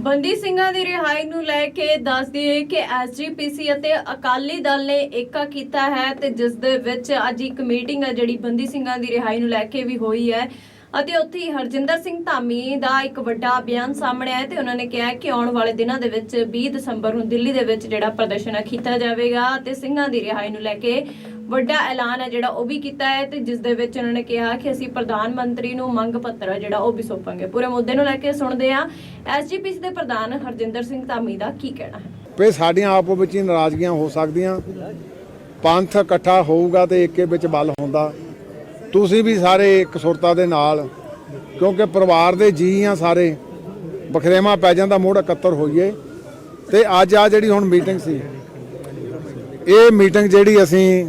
ਬੰਦੀ ਸਿੰਘਾਂ ਦੀ ਰਿਹਾਈ ਨੂੰ ਲੈ ਕੇ ਦੱਸ ਦਈਏ ਕਿ ਐਸਜੀਪੀਸੀ ਅਤੇ ਅਕਾਲੀ ਦਲ ਨੇ ਏਕਾ ਕੀਤਾ ਹੈ ਤੇ ਜਿਸ ਦੇ ਵਿੱਚ ਅੱਜ ਇੱਕ ਮੀਟਿੰਗ ਹੈ ਜਿਹੜੀ ਬੰਦੀ ਸਿੰਘਾਂ ਦੀ ਰਿਹਾਈ ਨੂੰ ਲੈ ਕੇ ਵੀ ਹੋਈ ਹੈ। ਅਤੇ ਉੱਥੇ ਹੀ ਹਰਜਿੰਦਰ ਸਿੰਘ ਧਾਮੀ ਦਾ ਇੱਕ ਵੱਡਾ ਬਿਆਨ ਸਾਹਮਣੇ ਆਇਆ ਤੇ ਉਹਨਾਂ ਨੇ ਕਿਹਾ ਕਿ ਆਉਣ ਵਾਲੇ ਦਿਨਾਂ ਦੇ ਵਿੱਚ 20 ਦਸੰਬਰ ਨੂੰ ਦਿੱਲੀ ਦੇ ਵਿੱਚ ਜਿਹੜਾ ਪ੍ਰਦਰਸ਼ਨ ਕੀਤਾ ਜਾਵੇਗਾ ਤੇ ਸਿੰਘਾਂ ਦੀ ਰਿਹਾਈ ਨੂੰ ਲੈ ਕੇ ਵੱਡਾ ਐਲਾਨ ਹੈ ਜਿਹੜਾ ਉਹ ਵੀ ਕੀਤਾ ਹੈ ਤੇ ਜਿਸ ਦੇ ਵਿੱਚ ਉਹਨਾਂ ਨੇ ਕਿਹਾ ਕਿ ਅਸੀਂ ਪ੍ਰਧਾਨ ਮੰਤਰੀ ਨੂੰ ਮੰਗ ਪੱਤਰ ਹੈ ਜਿਹੜਾ ਉਹ ਵੀ ਸੌਂਪਾਂਗੇ। ਪੂਰੇ ਮੁੱਦੇ ਨੂੰ ਲੈ ਕੇ ਸੁਣਦੇ ਆ ਐਸਜੀਪੀਸੀ ਦੇ ਪ੍ਰਧਾਨ ਹਰਜਿੰਦਰ ਸਿੰਘ ਧਾਮੀ ਦਾ ਕੀ ਕਹਿਣਾ ਹੈ? ਵੀ ਸਾਡੀਆਂ ਆਪੋ ਵਿੱਚ ਹੀ ਨਾਰਾਜ਼ਗੀਆਂ ਹੋ ਸਕਦੀਆਂ। ਪੰਥ ਇਕੱਠਾ ਹੋਊਗਾ ਤੇ ਏਕੇ ਵਿੱਚ ਬਲ ਹੁੰਦਾ। ਤੁਸੀਂ ਵੀ ਸਾਰੇ ਇੱਕ ਸੁਰਤਾ ਦੇ ਨਾਲ, ਕਿਉਂਕਿ ਪਰਿਵਾਰ ਦੇ ਜੀ ਆ ਸਾਰੇ, ਬਖਰੇਵਾ ਪੈ ਜਾਂਦਾ, ਮੋੜ ਇਕੱਤਰ ਹੋਈਏ। ਤੇ ਅੱਜ ਆ ਜਿਹੜੀ ਹੁਣ ਮੀਟਿੰਗ ਸੀ, ਇਹ ਮੀਟਿੰਗ ਜਿਹੜੀ ਅਸੀਂ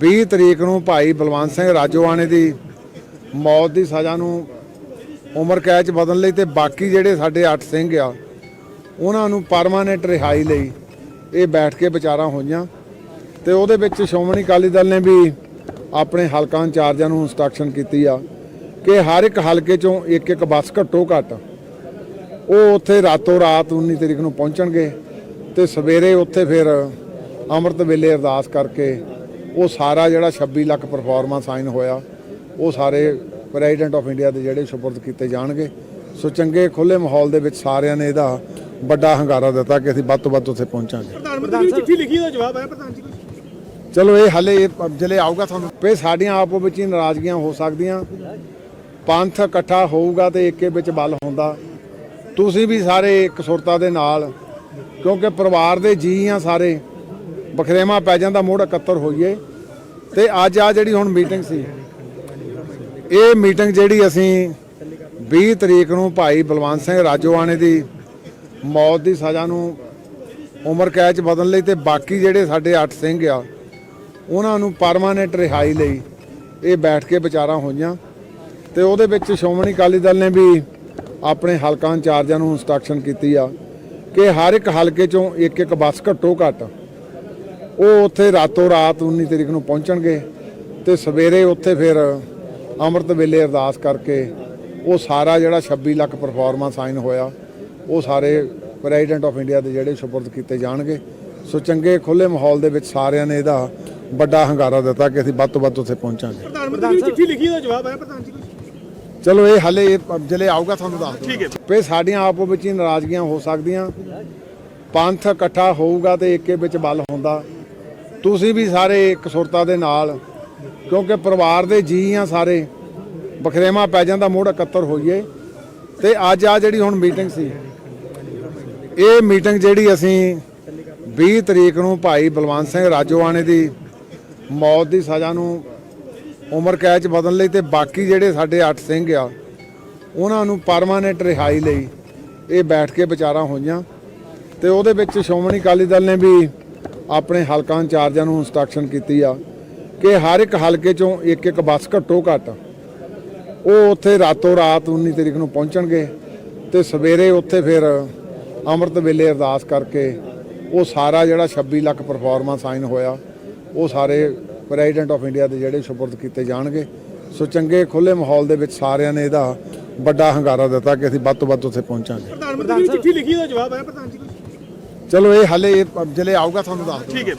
20 ਤਰੀਕ ਨੂੰ ਭਾਈ ਬਲਵੰਤ ਸਿੰਘ ਰਾਜੋਆਣੇ ਦੀ ਮੌਤ ਦੀ ਸਜ਼ਾ ਨੂੰ ਉਮਰ ਕੈਦ ਚ ਬਦਲਣ ਲਈ ਤੇ ਬਾਕੀ ਜਿਹੜੇ ਸਾਡੇ 8 ਸਿੰਘ ਆ, ਉਹਨਾਂ ਨੂੰ ਪਰਮਾਨੈਂਟ ਰਿਹਾਈ ਲਈ ਇਹ ਬੈਠ ਕੇ ਵਿਚਾਰਾਂ ਹੋਈਆਂ। ਤੇ ਉਹਦੇ ਵਿੱਚ ਸ਼੍ਰੋਮਣੀ ਅਕਾਲੀ ਦਲ ਨੇ ਵੀ ਆਪਣੇ ਹਲਕਾ ਇੰਚਾਰਜਾਂ ਨੂੰ ਇੰਸਟਰਕਸ਼ਨ ਕੀਤੀ ਆ ਕਿ ਹਰ ਇੱਕ ਹਲਕੇ ਚੋਂ ਇੱਕ ਇੱਕ ਬੱਸ ਘੱਟੋ ਘੱਟ ਉਹ ਉੱਥੇ ਰਾਤੋਂ ਰਾਤ 19 ਤਰੀਕ ਨੂੰ ਪਹੁੰਚਣਗੇ ਤੇ ਸਵੇਰੇ ਉੱਥੇ ਫਿਰ ਅੰਮ੍ਰਿਤ ਵੇਲੇ ਅਰਦਾਸ ਕਰਕੇ ਉਹ ਸਾਰਾ ਜਿਹੜਾ 26 ਲੱਖ ਪਰਫਾਰਮੈਂਸ ਸਾਈਨ ਹੋਇਆ, ਉਹ ਸਾਰੇ ਪ੍ਰੈਜ਼ੀਡੈਂਟ ਆਫ ਇੰਡੀਆ ਦੇ ਜਿਹੜੇ ਸੁਪਰਦ ਕੀਤੇ ਜਾਣਗੇ। ਸੋ ਚੰਗੇ ਖੁੱਲੇ ਮਾਹੌਲ ਦੇ ਵਿੱਚ ਸਾਰਿਆਂ ਨੇ ਇਹਦਾ ਵੱਡਾ ਹੰਗਾਰਾ ਦਿੱਤਾ ਕਿ ਅਸੀਂ ਵੱਧ ਤੋਂ ਵੱਧ ਉੱਥੇ ਪਹੁੰਚਾਂਗੇ। ਪ੍ਰਧਾਨ ਮੰਤਰੀ ਦੀ ਚਿੱਠੀ ਲਿਖੀ ਉਹਦਾ ਜਵਾਬ ਆਇਆ ਪ੍ਰਧਾਨ ਜੀ ਚਲੋ ਇਹ ਹਲੇ ਇਹ ਜਲੇ ਆਊਗਾ ਤੁਹਾਨੂੰ ਪੇ ਸਾਡੀਆਂ ਆਪੋ ਵਿੱਚ ਹੀ ਨਾਰਾਜ਼ਗੀਆਂ ਹੋ ਸਕਦੀਆਂ। ਪੰਥ ਇਕੱਠਾ ਹੋਊਗਾ ਤੇ ਏਕੇ ਵਿੱਚ ਬਲ ਹੁੰਦਾ। ਤੁਸੀਂ ਵੀ ਸਾਰੇ ਇੱਕ ਸੁਰਤਾ ਦੇ ਨਾਲ, ਕਿਉਂਕਿ ਪਰਿਵਾਰ ਦੇ ਜੀ ਆ ਸਾਰੇ, ਬਖਰੇਵਾ ਪੈ ਜਾਂਦਾ, ਮੋੜ ਇਕੱਤਰ ਹੋਈਏ। ਤੇ ਅੱਜ ਆ ਜਿਹੜੀ ਹੁਣ ਮੀਟਿੰਗ ਸੀ, ਇਹ ਮੀਟਿੰਗ ਜਿਹੜੀ ਅਸੀਂ 20 ਤਰੀਕ ਨੂੰ ਭਾਈ ਬਲਵੰਤ ਸਿੰਘ ਰਾਜੋਆਣੇ ਦੀ ਮੌਤ ਦੀ ਸਜ਼ਾ ਨੂੰ ਉਮਰ ਕੈਦ ਚ ਬਦਲਣ ਲਈ ਤੇ ਬਾਕੀ ਜਿਹੜੇ ਸਾਡੇ 8 ਸਿੰਘ ਆ ਉਹਨਾਂ ਨੂੰ ਪਰਮਾਨੈਂਟ ਰਿਹਾਈ ਲਈ ਇਹ ਬੈਠ ਕੇ ਵਿਚਾਰਾਂ ਹੋਈਆਂ। ਤੇ ਉਹਦੇ ਵਿੱਚ ਸ਼੍ਰੋਮਣੀ ਅਕਾਲੀ ਦਲ ਨੇ ਵੀ ਆਪਣੇ ਹਲਕਾ ਇੰਚਾਰਜਾਂ ਨੂੰ ਇੰਸਟਰਕਸ਼ਨ ਕੀਤੀ ਆ ਕਿ ਹਰ ਇੱਕ ਹਲਕੇ ਚੋਂ ਇੱਕ ਇੱਕ ਬੱਸ ਘੱਟੋ ਘੱਟ ਉਹ ਉੱਥੇ ਰਾਤੋਂ ਰਾਤ 19 ਤਰੀਕ ਨੂੰ ਪਹੁੰਚਣਗੇ ਤੇ ਸਵੇਰੇ ਉੱਥੇ ਫਿਰ ਅੰਮ੍ਰਿਤ ਵੇਲੇ ਅਰਦਾਸ ਕਰਕੇ ਉਹ ਸਾਰਾ ਜਿਹੜਾ 26 ਲੱਖ ਪਰਫਾਰਮੈਂਸ ਸਾਈਨ ਹੋਇਆ, ਉਹ ਸਾਰੇ ਪ੍ਰੈਜ਼ੀਡੈਂਟ ਆਫ ਇੰਡੀਆ ਦੇ ਜਿਹੜੇ ਸੁਪਰਦ ਕੀਤੇ ਜਾਣਗੇ। ਸੋ ਚੰਗੇ ਖੁੱਲੇ ਮਾਹੌਲ ਦੇ ਵਿੱਚ ਸਾਰਿਆਂ ਨੇ ਇਹਦਾ ਵੱਡਾ ਹੰਗਾਰਾ ਦਿੱਤਾ ਕਿ ਅਸੀਂ ਵੱਧ ਤੋਂ ਵੱਧ ਉੱਥੇ ਪਹੁੰਚਾਂਗੇ। ਪ੍ਰਧਾਨ ਮੰਤਰੀ ਦੀ ਚਿੱਠੀ ਲਿਖੀ ਉਹਦਾ ਜਵਾਬ ਆਇਆ ਪ੍ਰਧਾਨ ਜੀ ਚਲੋ ਇਹ ਹਲੇ ਜਲੇ ਆਊਗਾ ਤੁਹਾਨੂੰ ਦੱਸ ਦਿਓ ਠੀਕ ਹੈ। ਪੇ ਸਾਡੀਆਂ ਆਪੋ ਵਿੱਚ ਹੀ ਨਾਰਾਜ਼ਗੀਆਂ ਹੋ ਸਕਦੀਆਂ। ਪੰਥ ਇਕੱਠਾ ਹੋਊਗਾ ਤੇ ਏਕੇ ਵਿੱਚ ਬਲ ਹੁੰਦਾ। ਤੁਸੀਂ ਵੀ ਸਾਰੇ ਇੱਕ ਸੁਰਤਾ ਦੇ ਨਾਲ ਕਿਉਂਕਿ ਪਰਿਵਾਰ ਦੇ ਜੀ ਆ ਸਾਰੇ ਬਖਰੇਵਾ ਪੈ ਜਾਂਦਾ ਮੋੜ ਇਕੱਤਰ ਹੋਈਏ। ਤੇ ਅੱਜ ਆ ਜਿਹੜੀ ਹੁਣ ਮੀਟਿੰਗ ਸੀ ਇਹ ਮੀਟਿੰਗ ਜਿਹੜੀ ਅਸੀਂ 20 ਤਰੀਕ ਨੂੰ ਭਾਈ ਬਲਵੰਤ ਸਿੰਘ ਰਾਜੋਆਣੇ ਦੀ ਮੌਤ ਦੀ ਸਜ਼ਾ ਨੂੰ ਉਮਰ ਕੈਦ ਚ ਬਦਲਣ ਲਈ ਤੇ ਬਾਕੀ ਜਿਹੜੇ ਸਾਡੇ 8 ਸਿੰਘ ਆ, ਉਹਨਾਂ ਨੂੰ ਪਰਮਾਨੈਂਟ ਰਿਹਾਈ ਲਈ ਇਹ ਬੈਠ ਕੇ ਵਿਚਾਰਾਂ ਹੋਈਆਂ। ਤੇ ਉਹਦੇ ਵਿੱਚ ਸ਼੍ਰੋਮਣੀ ਅਕਾਲੀ ਦਲ ਨੇ ਵੀ ਆਪਣੇ ਹਲਕਾ ਇੰਚਾਰਜਾਂ ਨੂੰ ਇੰਸਟਰਕਸ਼ਨ ਕੀਤੀ ਆ ਕਿ ਹਰ ਇੱਕ ਹਲਕੇ ਚੋਂ ਇੱਕ ਇੱਕ ਬੱਸ ਘੱਟੋ ਘੱਟ ਉਹ ਉੱਥੇ ਰਾਤੋਂ ਰਾਤ 19 ਤਰੀਕ ਨੂੰ ਪਹੁੰਚਣਗੇ ਤੇ ਸਵੇਰੇ ਉੱਥੇ ਫਿਰ ਅੰਮ੍ਰਿਤ ਵੇਲੇ ਅਰਦਾਸ ਕਰਕੇ ਉਹ ਸਾਰਾ ਜਿਹੜਾ 26 ਲੱਖ ਪਰਫਾਰਮੈਂਸ ਸਾਈਨ ਹੋਇਆ। ਉਹ ਸਾਰੇ ਪ੍ਰੈਜ਼ੀਡੈਂਟ ਆਫ ਇੰਡੀਆ ਦੇ ਜਿਹੜੇ ਸੁਪਰਦ ਕੀਤੇ ਜਾਣਗੇ। ਸੋ ਚੰਗੇ ਖੁੱਲੇ ਮਾਹੌਲ ਦੇ ਵਿੱਚ ਸਾਰਿਆਂ ਨੇ ਇਹਦਾ ਵੱਡਾ ਹੰਗਾਰਾ ਦਿੱਤਾ ਕਿ ਅਸੀਂ ਵੱਧ ਤੋਂ ਵੱਧ ਉੱਥੇ ਪਹੁੰਚਾਂਗੇ। ਪ੍ਰਧਾਨ ਮੰਤਰੀ ਦੀ ਚਿੱਠੀ ਲਿਖੀ ਉਹਦਾ ਜਵਾਬ ਆਇਆ ਪ੍ਰਧਾਨ ਜੀ ਕੋਲ। ਚਲੋ ਇਹ ਹਲੇ ਇਹ ਜਲੇ ਆਊਗਾ ਤੁਹਾਨੂੰ ਦੱਸ ਦਿਓ ਠੀਕ ਹੈ।